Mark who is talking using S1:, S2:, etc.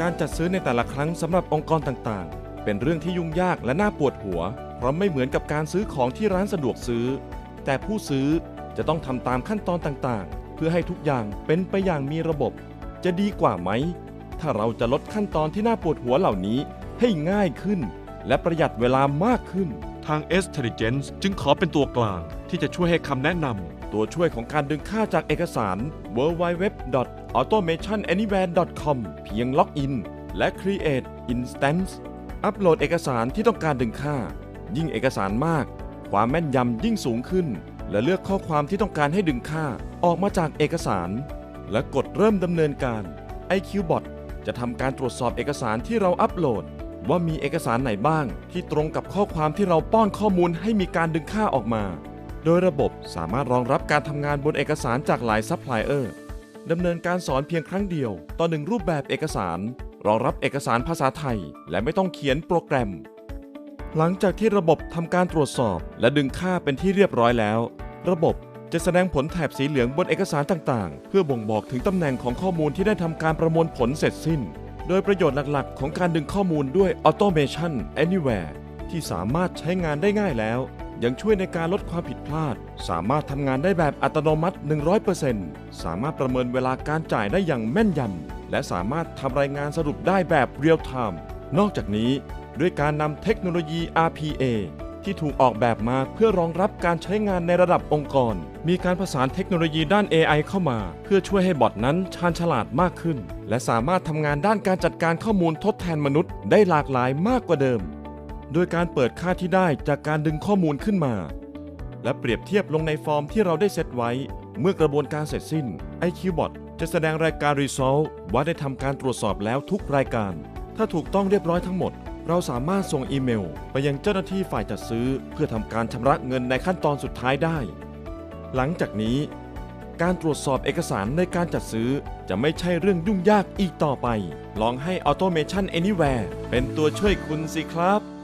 S1: การจัดซื้อในแต่ละครั้งสำหรับองค์กรต่างๆ เป็นเรื่องที่ยุ่งยากและน่าปวดหัว เพราะไม่เหมือนกับการซื้อของที่ร้านสะดวกซื้อ แต่ผู้ซื้อจะต้องทำตามขั้นตอนต่างๆ เพื่อให้ทุกอย่างเป็นไปอย่างมีระบบ จะดีกว่าไหม ถ้าเราจะลดขั้นตอนที่น่าปวดหัวเหล่านี้ให้ง่ายขึ้น และประหยัดเวลามากขึ้น
S2: ทาง s t e l l i g e n c e จึงขอเป็นตัวกลางที่จะช่วยให้คำแนะนำ
S1: ตัวช่วยของการดึงค่าจากเอกสาร www.automationanywhere.com เพียงล็อกอิน และ create instance อัปโหลดเอกสารที่ต้องการดึงค่า ยิ่งเอกสารมาก ความแม่นยำยิ่งสูงขึ้น และเลือกข้อความที่ต้องการให้ดึงค่าออกมาจากเอกสาร และกดเริ่มดำเนินการ IQBot จะทำการตรวจสอบเอกสารที่เราอัปโหลด ว่ามีเอกสารไหนบ้าง ที่ตรงกับข้อความที่เราป้อนข้อมูลให้มีการดึงค่าออกมา โดยระบบสามารถรองรับการทำงานบนเอกสารจากหลายซัพพลายเออร์ดำเนินการสอนเพียงครั้งเดียว ต่อหนึ่งรูปแบบเอกสาร รองรับเอกสารภาษาไทย และไม่ต้องเขียนโปรแกรม หลังจากที่ระบบทำการตรวจสอบ และดึงค่าเป็นที่เรียบร้อยแล้ว ระบบจะแสดงผลแถบสีเหลืองบนเอกสารต่างๆ เพื่อบ่งบอกถึงตำแหน่งของข้อมูลที่ได้ทำการประมวลผลเสร็จสิ้น โดยประโยชน์หลักๆ ของการดึงข้อมูลด้วย Automation Anywhere ที่สามารถใช้งานได้ง่ายแล้ว ยังช่วยในการลดความผิดพลาด สามารถทำงานได้แบบอัตโนมัติ 100%สามารถประเมินเวลาการจ่ายได้อย่างแม่นยำ และสามารถทำรายงานสรุปได้แบบเรียลไทม์นอกจากนี้ด้วยการนำเทคโนโลยี RPA ที่ถูกออกแบบมาเพื่อรองรับการใช้งานในระดับองค์กร มีการผสานเทคโนโลยีด้าน AI เข้ามา เพื่อช่วยให้บอทนั้นชาญฉลาดมากขึ้น และสามารถทำงานด้านการจัดการข้อมูลทดแทนมนุษย์ได้หลากหลายมากกว่าเดิม โดยการเปิดค่าที่ได้จากการดึงข้อมูลขึ้นมา และเปรียบเทียบลงในฟอร์มที่เราได้เซตไว้ เมื่อกระบวนการเสร็จสิ้น IQBot จะแสดงรายการ Result ว่าได้ทำการตรวจสอบแล้วทุกรายการ ถ้าถูกต้องเรียบร้อยทั้งหมด เราสามารถส่งอีเมล ไปยังเจ้าหน้าที่ฝ่ายจัดซื้อ เพื่อทำการชำระเงินในขั้นตอนสุดท้ายได้ หลังจากนี้ การตรวจสอบเอกสารในการจัดซื้อจะไม่ใช่เรื่องยุ่งยากอีกต่อไป ลองให้ Automation Anywhere เป็นตัวช่วยคุณสิครับ